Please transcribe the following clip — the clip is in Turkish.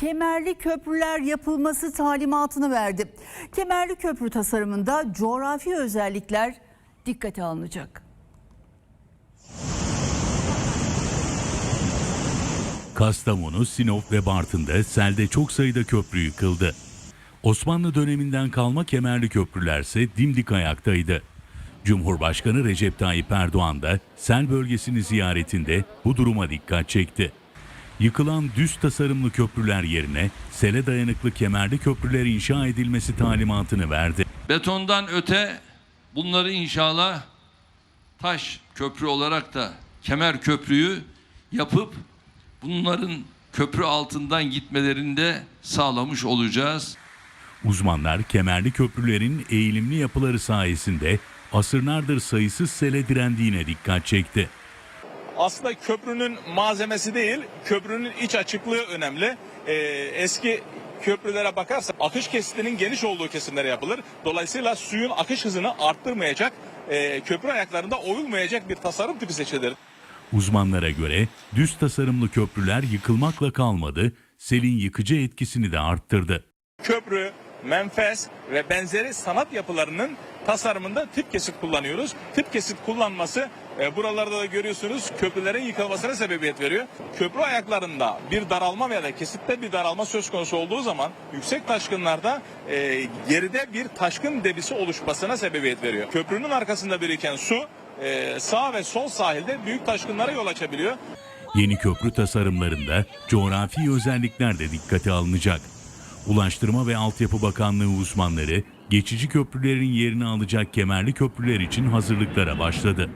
kemerli köprüler yapılması talimatını verdi. Kemerli köprü tasarımında coğrafi özellikler dikkate alınacak. Kastamonu, Sinop ve Bartın'da selde çok sayıda köprü yıkıldı. Osmanlı döneminden kalma kemerli köprülerse dimdik ayaktaydı. Cumhurbaşkanı Recep Tayyip Erdoğan da sel bölgesini ziyaretinde bu duruma dikkat çekti. Yıkılan düz tasarımlı köprüler yerine sele dayanıklı kemerli köprüler inşa edilmesi talimatını verdi. Betondan öte bunları inşallah taş köprü olarak da kemer köprüyü yapıp bunların köprü altından gitmelerini de sağlamış olacağız. Uzmanlar kemerli köprülerin eğilimli yapıları sayesinde asırlardır sayısız sele direndiğine dikkat çekti. Aslında köprünün malzemesi değil, köprünün iç açıklığı önemli. Ee, eski köprülere bakarsak akış kesitinin geniş olduğu kesimlere yapılır. Dolayısıyla suyun akış hızını arttırmayacak, e, köprü ayaklarında oyulmayacak bir tasarım tipi seçilir. Uzmanlara göre düz tasarımlı köprüler yıkılmakla kalmadı, selin yıkıcı etkisini de arttırdı. Köprü, menfez ve benzeri sanat yapılarının tasarımında tip kesit kullanıyoruz. Tip kesit kullanması e, buralarda da görüyorsunuz köprülerin yıkılmasına sebebiyet veriyor. Köprü ayaklarında bir daralma veya da kesitte bir daralma söz konusu olduğu zaman yüksek taşkınlarda e, geride bir taşkın debisi oluşmasına sebebiyet veriyor. Köprünün arkasında biriken su e, sağ ve sol sahilde büyük taşkınlara yol açabiliyor. Yeni köprü tasarımlarında coğrafi özellikler de dikkate alınacak. Ulaştırma ve Altyapı Bakanlığı uzmanları geçici köprülerin yerini alacak kemerli köprüler için hazırlıklara başladı.